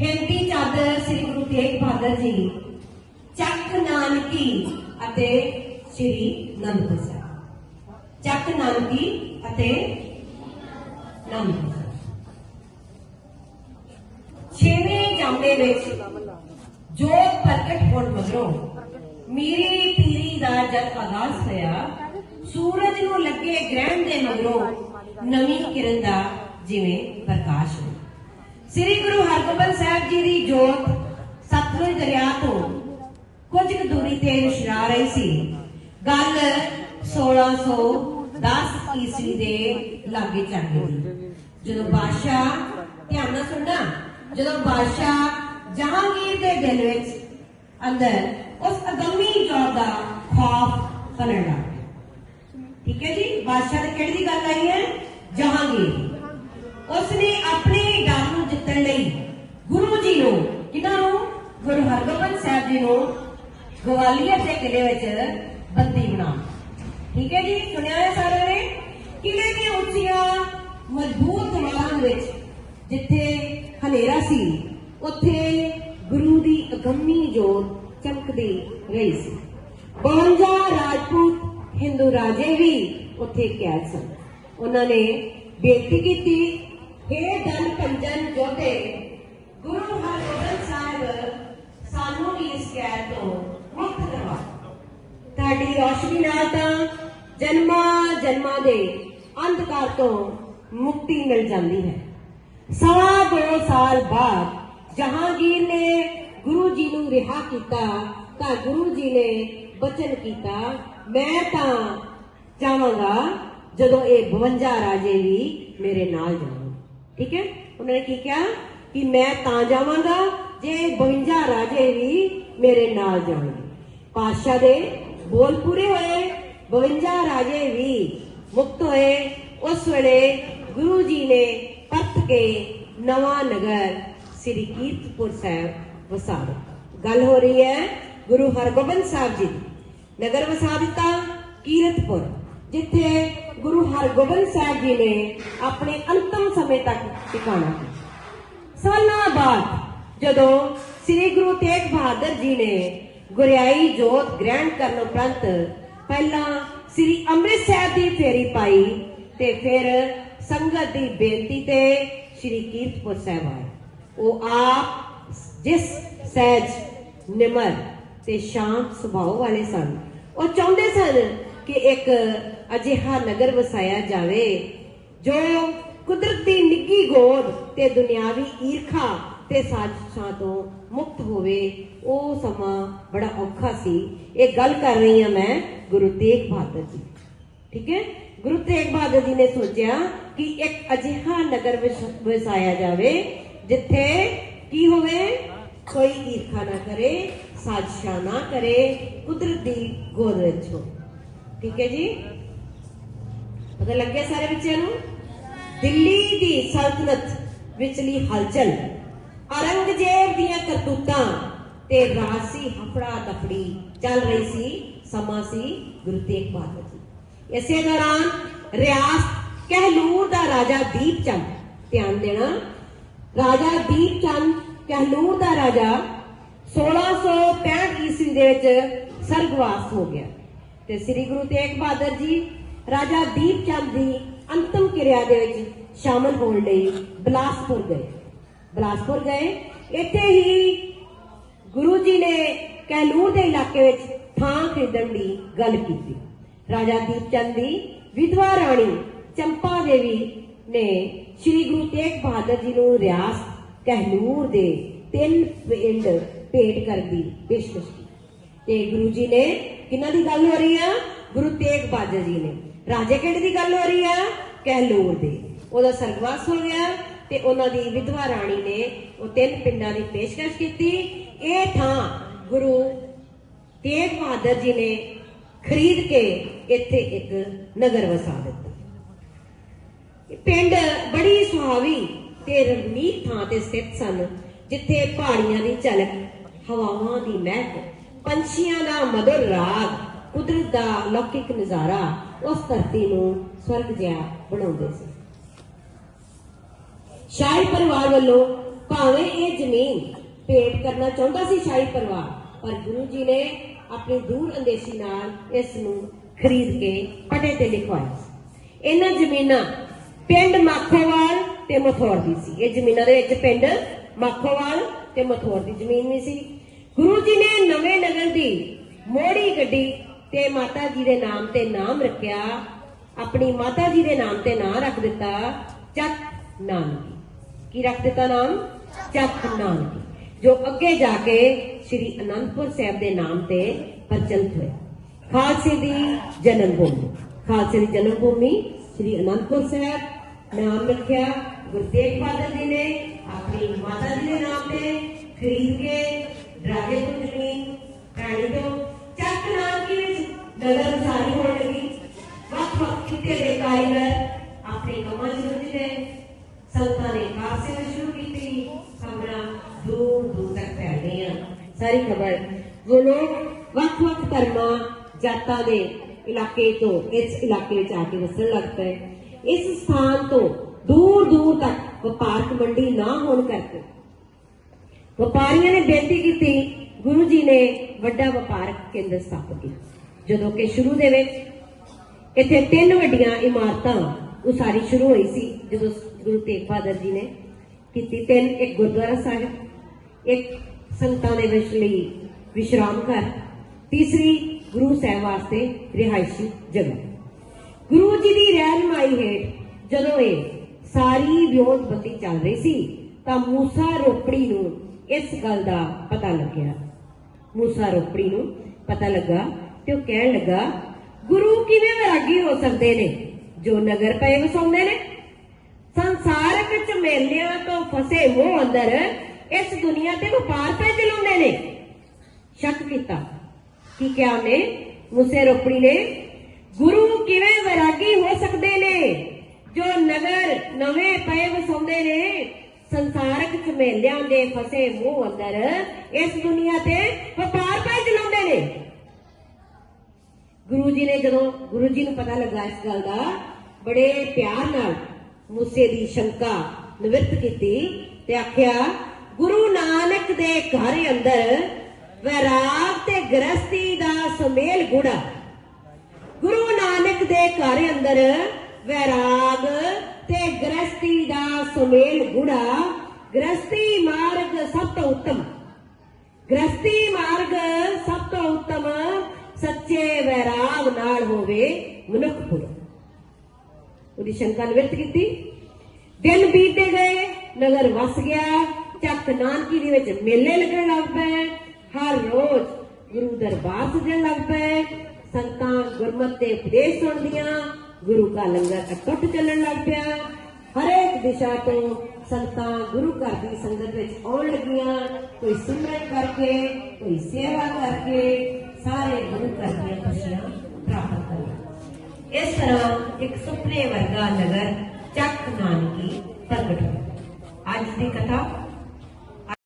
ਹਿੰਦੀ ਚਾਦਰ ਸ੍ਰੀ ਗੁਰੂ ਤੇਗ ਬਹਾਦਰ ਜੀ, ਚੱਕ ਨਾਨਕੀ ਅਤੇ ਸ੍ਰੀ ਨੰਦਪੁਰ ਸਾਹਿਬ। ਚੱਕ ਨਾਨਕੀ ਅਤੇ ਨੰਦਪੁਰ ਛੇਵੇਂ ਜਾਮੇ ਵਿੱਚ ਜੋਤ ਪ੍ਰਗਟ ਹੋਣ ਮਗਰੋਂ ਮੀਰੀ ਪੀਰੀ ਦਾ ਜਦ ਆਗਾਜ਼ ਹੋਇਆ, ਸੂਰਜ ਨੂੰ ਲੱਗੇ ਗ੍ਰਹਿਣ ਦੇ ਮਗਰੋਂ ਨਵੀਂ ਕਿਰਨ ਦਾ ਜਿਵੇਂ ਪ੍ਰਕਾਸ਼ ਹੋਇਆ। ਸ੍ਰੀ ਗੁਰੂ ਹਰਗੋਬਿੰਦ ਸਾਹਿਬ ਜੀ ਦੀ ਜੋਤ ਸਤਲੁਜ ਦਰਿਆ ਤੋਂ ਕੁਝ ਕੁ ਦੂਰੀ ਤੇ ਵਿਸ਼ਰਾ ਰਹੀ ਸੀ। ਗੱਲ 1610 ਈਸਵੀ ਦੇ ਲਾਗੇ ਚੱਲ ਗਈ। ਜਦੋਂ ਬਾਦਸ਼ਾਹ ਧਿਆਨ ਨਾਲ ਸੁਣਨਾ, ਜਦੋਂ ਬਾਦਸ਼ਾਹ ਜਹਾਂਗੀਰ ਦੇ ਦਿਲ ਵਿੱਚ ਅੰਦਰ ਉਸ ਅਗੰਮੀ ਜੋਤ ਦਾ ਖੌਫ ਫਲਣ ਲੱਗ ਠੀਕ ਹੈ ਜੀ? ਬਾਦਸ਼ਾਹ ਦੀ ਕਿਹੜੀ ਦੀ ਗੱਲ ਆਈ ਹੈ? ਜਹਾਂਗੀਰ। ਉਸਨੇ ਆਪਣੇ ਡਰ ਨੂੰ ਜਿੱਤਣ ਲਈ ਗੁਰੂ ਜੀ ਨੂੰ ਕਿਹਨਾਂ ਨੂੰ ਗੁਰੂ ਹਰਗੋਬਿੰਦ ਸਾਹਿਬ ਜੀ ਨੂੰ ਗਵਾਲੀਅਰ ਦੇ ਕਿਲੇ ਵਿੱਚ ਬੰਦੀ ਬਣਾ। ਠੀਕ ਹੈ ਜੀ, ਸੁਣਿਆ ਹੈ ਸਾਰਿਆਂ ਨੇ? ਕਿਲੇ ਦੀਆਂ ਉੱਚੀਆਂ, ਮਜ਼ਬੂਤ ਦੀਵਾਰਾਂ ਵਿੱਚ ਜਿੱਥੇ ਹਨੇਰਾ ਸੀ, ਉੱਥੇ ਗੁਰੂ ਦੀ ਅਗੰਮੀ ਜੋਤ ਚਮਕਦੀ ਰਹੀ ਸੀ। 52 ਰਾਜਪੂਤ ਹਿੰਦੂ ਰਾਜੇ ਵੀ ਉੱਥੇ ਕੈਦ ਸਨ। ਉਹਨਾਂ ਨੇ ਬੇਨਤੀ ਕੀਤੀ हे ਧਨ ਪੰਜਨ ਜੋਤੇ ਗੁਰੂ ਹਰਗੋਬਿੰਦ ਸਾਹਿਬ, ਸਾਨੂੰ ਵੀ ਇਸ ਕੈਦ ਤੋਂ ਮੁਕਤ ਕਰਵਾ। ਤੁਹਾਡੀ ਰੋਸ਼ਨੀ ਨਾਲ ਤਾਂ ਜਨਮਾਂ ਜਨਮਾਂ ਦੇ ਅੰਧਕਾਰ ਤੋਂ ਮੁਕਤੀ ਮਿਲ ਜਾਂਦੀ ਹੈ। ਸਵਾ ਦੋ ਸਾਲ ਬਾਅਦ ਜਹਾਂਗੀਰ ਨੇ ਗੁਰੂ ਜੀ ਨੂੰ ਰਿਹਾ ਕੀਤਾ, ਤਾਂ ਗੁਰੂ ਜੀ ਨੇ ਬਚਨ ਕੀਤਾ, ਮੈਂ ਤਾਂ ਜਾਵਾਂਗਾ ਜਦੋਂ ਇਹ 52 ਰਾਜੇ ਵੀ ਮੇਰੇ ਨਾਲ ਜਾਣ ਠੀਕ ਹੈ? ਉਹਨਾਂ ਨੇ ਕੀ ਕਿਹਾ? ਕਿ ਮੈਂ ਤਾਂ ਜਾਵਾਂਗਾ ਜੇ 52 ਰਾਜੇ ਵੀ ਮੇਰੇ ਨਾਲ ਜਾਣਗੇ ਪਾਤਸ਼ਾਹ ਦੇ ਬੋਲ ਪੂਰੇ ਹੋਏ 52 ਰਾਜੇ ਵੀ ਮੁਕਤ ਹੋਏ। ਉਸ ਵੇਲੇ ਗੁਰੂ ਜੀ ਨੇ ਪਰਤ ਕੇ ਨਵਾਂ ਨਗਰ ਸ੍ਰੀ ਕੀਰਤਪੁਰ ਸਾਹਿਬ ਵਸਾ ਗੱਲ ਹੋ ਰਹੀ ਹੈ ਗੁਰੂ ਹਰਗੋਬਿੰਦ ਸਾਹਿਬ ਜੀ ਦੀ। ਨਗਰ ਵਸਾ ਦਿੱਤਾ ਕੀਰਤਪੁਰ, ਜਿੱਥੇ ਗੁਰੂ ਹਰਗੋਬਿੰਦ ਸਾਹਿਬ ਜੀ ਨੇ ਆਪਣੇ ਅੰਤਮ ਸਮੇਂ ਤੱਕ ਟਿਕਾਣਾ ਸਾਲਾਂ ਬਾਅਦ ਜਦੋਂ ਸ੍ਰੀ ਗੁਰੂ ਤੇਗ ਬਹਾਦਰ ਜੀ ਨੇ ਗੁਰਿਆਈ ਜੋਤ ਗ੍ਰਹਿਣ ਕਰਨ ਉਪਰੰਤ ਪਹਿਲਾਂ ਸ੍ਰੀ ਅੰਮ੍ਰਿਤ ਦੀ ਫੇਰੀ ਪਾਈ ਤੇ ਫਿਰ ਸੰਗਤ ਦੀ ਬੇਨਤੀ ਤੇ ਸ੍ਰੀ ਕੀਰਤਪੁਰ ਸਾਹਿਬ ਆਏ। ਉਹ ਆਪ ਜਿਸ ਸਹਿਜ, ਨਿਮਰ ਤੇ ਸ਼ਾਂਤ ਸੁਭਾਅ ਵਾਲੇ ਸਨ। ਉਹ ਚਾਹੁੰਦੇ ਸਨ ਕਿ ਇੱਕ ਅਜਿਹਾ ਨਗਰ ਵਸਾਇਆ ਜਾਵੇ, ਜੋ ਕੁਦਰਤ ਦੀ ਨਿੱਗੀ ਗੋਦ ਤੇ ਦੁਨਿਆਵੀ ਈਰਖਾ ਤੇ ਸਾਜ਼ਿਸ਼ਾਂ ਤੋਂ ਮੁਕਤ ਹੋਵੇ, ਉਹ ਸਮਾਂ ਬੜਾ ਔਖਾ ਸੀ। ਇਹ ਗੱਲ ਕਰ ਰਹੀ ਹਾਂ ਮੈਂ ਗੁਰੂ ਤੇਗ ਬਹਾਦਰ ਜੀ। ਠੀਕ ਹੈ? ਗੁਰੂ ਤੇਗ ਬਹਾਦਰ ਜੀ ਨੇ ਸੋਚਿਆ ਕਿ ਇੱਕ ਅਜਿਹਾ ਨਗਰ ਵਸਾਇਆ ਜਾਵੇ, ਜਿੱਥੇ ਕੀ ਹੋਵੇ? ਕੋਈ ਈਰਖਾ ਨਾ ਕਰੇ, ਸਾਜ਼ਿਸ਼ਾਂ ਨਾ ਕਰੇ, ਕੁਦਰਤ ਦੀ ਗੋਦ ਵਿੱਚ ਹੋ ਠੀਕ ਹੈ ਜੀ? ਪਤਾ ਲੱਗਿਆ ਸਾਰੇ ਬੱਚਿਆਂ ਨੂੰ? ਦਿੱਲੀ ਦੀ ਸਲਤਨਤ ਵਿਚਲੀ ਹਲਚਲ। ਔਰੰਗਜ਼ੇਬ ਦੀਆਂ ਕਰਤੂਤਾਂ ਤੇ ਰਾਸੀ ਹਫੜਾ ਦਫੜੀ ਚੱਲ ਰਹੀ ਸੀ, ਸਮਾਂ ਸੀ ਗੁਰੂ ਤੇਗ ਬਹਾਦਰ ਜੀ। ਇਸੇ ਦੌਰਾਨ ਰਿਆਸਤ ਕਹਿਲੂਰ ਦਾ ਰਾਜਾ ਦੀਪ ਚੰਦ ਧਿਆਨ ਦੇਣਾ। ਰਾਜਾ ਦੀਪ ਚੰਦ ਕਹਿਲੂਰ ਦਾ ਰਾਜਾ 1665 ਈਸਵੀ ਦੇ ਵਿੱਚ ਸਰਗਵਾਸ ਹੋ ਗਿਆ। ਤੇ ਸ੍ਰੀ ਗੁਰੂ ਤੇਗ ਬਹਾਦਰ ਜੀ, ਰਾਜਾ ਦੀਪ ਚੰਦ ਦੀ ਅੰਤਮ ਕਿਰਿਆ ਦੇ ਵਿੱਚ ਸ਼ਾਮਲ ਹੋਣ ਲਈ ਬਲਾਸਪੁਰ ਗਏ। ਬਲਾਸਪੁਰ ਗਏ। ਇੱਥੇ ਹੀ ਗੁਰੂ ਜੀ ਨੇ ਕਹਿਲੂਰ ਦੇ ਇਲਾਕੇ ਵਿੱਚ ਥਾਂ ਖਰੀਦਣ ਦੀ ਗੱਲ ਕੀਤੀ। ਰਾਜਾ ਦੀਪ ਚੰਦ ਦੀ ਵਿਧਵਾ ਰਾਣੀ ਚੰਪਾ ਦੇਵੀ ਨੇ ਸ੍ਰੀ ਗੁਰੂ ਤੇਗ ਬਹਾਦਰ ਜੀ ਨੂੰ ਰਿਆਸ ਕਹਿਲੂਰ ਦੇ ਤਿੰਨ ਪਿੰਡ ਭੇਟ ਕਰਨ ਦੀ ਪੇਸ਼ਕਸ਼ ਕੀਤੀ। ਤੇ ਗੁਰੂ ਜੀ ਨੇ ਕਿਹਨਾਂ ਦੀ ਗੱਲ ਹੋ ਰਹੀ ਆ? ਗੁਰੂ ਤੇਗ ਬਹਾਦਰ ਜੀ ਨੇ। ਰਾਜੇ ਕਿਹੜੇ ਦੀ ਗੱਲ ਹੋ ਰਹੀ ਆ? ਕਹਿਲੂਰ ਦੇ। ਉਹਦਾ ਸਰਗਵਾਸ ਹੋ ਗਿਆ ਤੇ ਉਹਨਾਂ ਦੀ ਵਿਧਵਾ ਰਾਣੀ ਨੇ ਉਹ ਤਿੰਨ ਪਿੰਡਾਂ ਦੀ ਪੇਸ਼ਕਸ਼ ਕੀਤੀ। ਇਹ ਥਾਂ ਗੁਰੂ ਤੇਗ ਬਹਾਦਰ ਜੀ ਨੇ ਖਰੀਦ ਕੇ ਇੱਥੇ ਇੱਕ ਨਗਰ ਵਸਾ ਦਿੱਤਾ। ਇਹ ਪਿੰਡ ਬੜੀ ਸੁਹਾਵੀ ਤੇ ਰਮਣੀਕ ਥਾਂ ਤੇ ਸਥਿਤ ਸਨ, ਜਿੱਥੇ ਪਹਾੜੀਆਂ ਦੀ ਝਲਕ, ਹਵਾਵਾਂ ਦੀ ਮਹਿਕ ਪੰਛੀਆਂ ਦਾ ਮధుਰ ਰਾਗ, ਕੁਦਰਤ ਦਾ ਲੌਕਿਕ ਨਜ਼ਾਰਾ ਉਸ ਧਰਤੀ ਨੂੰ ਸਵਰਗ ਜਿਹਾ ਬਣਾਉਂਦੇ ਸੀ। ਸ਼ਾਹੀ ਪਰਿਵਾਰ ਵੱਲੋਂ ਭਾਵੇਂ ਇਹ ਜ਼ਮੀਨ ਭੇਟ ਕਰਨਾ ਚਾਹੁੰਦਾ ਸੀ ਸ਼ਾਹੀ ਪਰਿਵਾਰ, ਪਰ ਗੁਰੂ ਜੀ ਨੇ ਆਪਣੀ ਦੂਰ ਅੰਦੇਸ਼ੀ ਨਾਲ ਇਸ ਨੂੰ ਖਰੀਦ ਕੇ ਪਟੇ ਤੇ ਲਿਖਵਾਇਆ ਇਹਨਾਂ ਜ਼ਮੀਨਾਂ ਪਿੰਡ ਮਾਖੋਵਾਲ ਤੇ ਮਥੋਰ ਦੀ ਸੀ। ਇਹ ਜ਼ਮੀਨਾਂ ਦੇ ਵਿੱਚ ਪਿੰਡ ਮਾਖੋਵਾਲ ਤੇ ਮਥੌਰ ਦੀ ਜ਼ਮੀਨ ਵੀ ਸੀ। ਗੁਰੂ ਜੀ ਨੇ ਨਵੇਂ ਨਗਰ ਦੀ ਮੋੜੀ ਗੱਡੀ ਤੇ ਮਾਤਾ ਜੀ ਦੇ ਨਾਮ ਤੇ ਨਾਮ ਰੱਖਿਆ, ਆਪਣੀ ਮਾਤਾ ਜੀ ਦੇ ਨਾਮ ਤੇ ਨਾਮ ਰੱਖ ਦਿੱਤਾ, ਚੱਕ ਨਾਨਕੀ। ਕੀ ਰੱਖ ਦਿੱਤਾ ਨਾਮ? ਚੱਕ ਨਾਨਕੀ। ਜੋ ਅੱਗੇ ਜਾ ਕੇ ਸ੍ਰੀ ਅਨੰਦਪੁਰ ਸਾਹਿਬ ਦੇ ਨਾਮ ਤੇ ਪ੍ਰਚਲਿਤ ਹੋਇਆ। ਖਾਲਸੇ ਦੀ ਜਨਮ ਭੂਮੀ ਖਾਲਸੇ ਦੀ ਜਨਮ ਭੂਮੀ ਸ੍ਰੀ ਅਨੰਦਪੁਰ ਸਾਹਿਬ। ਨਾਮ ਰੱਖਿਆ ਗੁਰੂ ਤੇਗ ਬਹਾਦਰ ਜੀ ਨੇ, ਆਪਣੀ ਮਾਤਾ ਜੀ ਦੇ ਨਾਮ ਤੇ ਖਰੀਦ ਕੇ ਡਰਾਗੇ ਤੋਂ ਰਾਣੀ ਤੋਂ, ਚੱਕ ਨਾਨਕੀ ਵਿੱਚ ਨਗਰ ਸਾਰੀ ਹੋਣ ਲੱਗੀ। ਵੱਖ ਵੱਖ ਖਿੱਤੇ ਦੇ ਕਾਰੀਗਰ ਆਪਣੇ ਕੰਮਾਂ 'ਚ ਰੁੱਝ ਸੰਤਾਂ ਨੇ ਕਾਰ ਸ਼ੁਰੂ ਕੀਤੀ। ਖਬਰਾਂ ਦੂਰ ਦੂਰ ਤੱਕ ਫੈਲ ਗਈਆਂ ਸਾਰੀ ਖਬਰ। ਉਹ ਲੋਕ ਵੱਖ ਵੱਖ ਧਰਮਾਂ, ਜਾਤਾਂ ਦੇ ਇਲਾਕੇ ਤੋਂ ਇਸ ਇਲਾਕੇ ਵਿੱਚ ਆ ਕੇ ਵਸਣ ਲੱਗ ਪਏ। ਇਸ ਸਥਾਨ ਤੋਂ ਦੂਰ ਦੂਰ ਤੱਕ ਵਪਾਰਕ ਮੰਡੀ ਨਾ ਹੋਣ ਕਰਕੇ ਵਪਾਰੀਆਂ ਨੇ ਬੇਨਤੀ ਕੀਤੀ, ਗੁਰੂ ਜੀ ਨੇ ਵੱਡਾ ਵਪਾਰਕ ਕੇਂਦਰ ਸਥਾਪਿਤ ਕੀਤਾ। ਜਦੋਂ ਕਿ ਸ਼ੁਰੂ ਦੇ ਵਿੱਚ ਇੱਥੇ ਤਿੰਨ ਵੱਡੀਆਂ ਇਮਾਰਤਾਂ ਉਸਾਰੀ ਸ਼ੁਰੂ ਹੋਈ ਸੀ, ਜਦੋਂ ਗੁਰੂ ਤੇਗ ਬਹਾਦਰ ਜੀ ਨੇ ਕੀਤੀ। ਤਿੰਨ, ਇੱਕ ਗੁਰਦੁਆਰਾ ਸਾਹਿਬ, ਇੱਕ ਸੰਤਾਂ ਦੇ ਵਿੱਚ ਲਈ ਵਿਸ਼ਰਾਮ ਘਰ, ਤੀਸਰੀ ਗੁਰੂ ਸਾਹਿਬ ਵਾਸਤੇ ਰਿਹਾਇਸ਼ੀ ਜਗ੍ਹਾ। ਗੁਰੂ ਜੀ ਦੀ ਰਹਿਨਮਾਈ ਹੇਠ ਜਦੋਂ ਇਹ ਸਾਰੀ ਵਿਉਂਤਬੰਦੀ ਚੱਲ ਰਹੀ ਸੀ, ਤਾਂ ਮੂਸਾ ਰੋਪੜੀ ਨੂੰ ਇਸ ਗੱਲ ਦਾ ਪਤਾ ਲੱਗਿਆ। ਮੂਸਾ ਰੋਪੜੀ ਨੂੰ ਪਤਾ ਲੱਗਾ ਤੇ ਉਹ ਕਹਿਣ ਲੱਗਾ, ਗੁਰੂ ਕਿਵੇਂ ਵੈਰਾਗੀ ਹੋ ਸਕਦੇ ਨੇ ਜੋ ਨਗਰ ਪਏ ਵਸਾਉਂਦੇ ਨੇ? ਸੰਸਾਰਕ ਝਮੇਲਿਆਂ ਤੋਂ ਫਸੇ ਉਹ ਅੰਦਰ ਇਸ ਦੁਨੀਆ ਤੇ ਵਪਾਰ ਪੈ ਚਲਾਉਂਦੇ ਨੇ। ਸ਼ੱਕ ਕੀਤਾ। ਕੀ ਕਿਹਾ ਉਹਨੇ? ਮੂਸੇ ਰੋਪੜੀ ਨੇ, ਗੁਰੂ ਕਿਵੇਂ ਵੈਰਾਗੀ ਹੋ ਸਕਦੇ ਨੇ ਜੋ ਨਗਰ ਨਵੇਂ ਪਏ ਵਸਾਉਂਦੇ ਨੇ? ਸੰਸਾਰਕ ਝਮੇਲਿਆਂ ਦੇ ਫਸੇ ਮੂੰਹ ਅੰਦਰ ਇਸ ਦੁਨੀਆ ਤੇ ਵਪਾਰ ਪੈ ਚਲਾਉਂਦੇ ਨੇ। ਗੁਰੂ ਜੀ ਨੇ ਜਦੋਂ, ਗੁਰੂ ਜੀ ਨੂੰ ਪਤਾ ਲੱਗਾ ਇਸ ਗੱਲ ਦਾ, ਬੜੇ ਪਿਆਰ ਨਾਲ ਮੂਸੇ ਦੀ ਸ਼ੰਕਾ ਨਿਵਰਤ ਕੀਤੀ ਤੇ ਆਖਿਆ, ਗੁਰੂ ਨਾਨਕ ਦੇ ਘਰ ਅੰਦਰ ਵੈਰਾਗ ਤੇ ਗ੍ਰਸਤੀ ਦਾ ਸੁਮੇਲ ਗੁੜਾ ਗੁਰੂ ਨਾਨਕ ਦੇ ਘਰ ਅੰਦਰ ਵੈਰਾਗ ਤੇ ਗ੍ਰਸਤੀ ਦਾ ਸੁਮੇਲ ਗੁੜਾ ਗ੍ਰਸਤੀ ਮਾਰਗ ਸਭ ਤੋਂ ਉੱਤਮ ਗ੍ਰਸਤੀ ਮਾਰਗ ਸਭ ਤੋਂ ਉੱਤਮ ਸੱਚੇ ਵੈਰਾਗ ਨਾਲ ਹੋਵੇ ਮਨੁੱਖਪੁਰ ਉਹਦੀ ਸ਼ੰਕਾ ਨਿਵਰਤ ਕੀਤੀ ਦਿਨ ਬੀਤੇ ਗਏ ਨਗਰ ਵਸ ਗਿਆ ਚੱਕ ਨਾਨਕੀ ਦੇ ਵਿੱਚ ਮੇਲੇ ਲੱਗਣ ਲੱਗ ਪਏ ਹਰ ਰੋਜ਼ ਗੁਰੂ ਦਰਬਾਰ ਸਜਣ ਲੱਗ ਪਏ ਸੰਤਾਂ ਗੁਰਮਤਿ ਦੇ ਉਪਦੇਸ਼ ਸੁਣਦੀਆਂ ਗੁਰੂ ਦਾ ਲੰਗਰ ਅਟੁੱਟ ਚੱਲਣ ਲੱਗ ਪਿਆ। ਹਰੇਕ ਦਿਸ਼ਾ ਤੋਂ ਸੰਤਾਂ ਗੁਰੂ ਘਰ ਦੀ ਸੰਗਤ ਵਿੱਚ ਆਉਣ ਲੱਗੀਆਂ। ਕੋਈ ਸਿਮਰਨ ਕਰਕੇ, ਕੋਈ ਸੇਵਾ ਕਰਕੇ ਸਾਰੇ ਗੁਰੂ ਘਰ ਦੀਆਂ ਖੁਸ਼ੀਆਂ ਪ੍ਰਾਪਤ ਕਰੀਆਂ ਇਸ ਤਰ੍ਹਾਂ ਇੱਕ ਸੁਪਨੇ ਵਰਗਾ ਨਗਰ ਚੱਕ ਨਾਨਕੀ ਪ੍ਰਗਟ ਹੋਇਆ। ਅੱਜ ਦੀ ਕਥਾ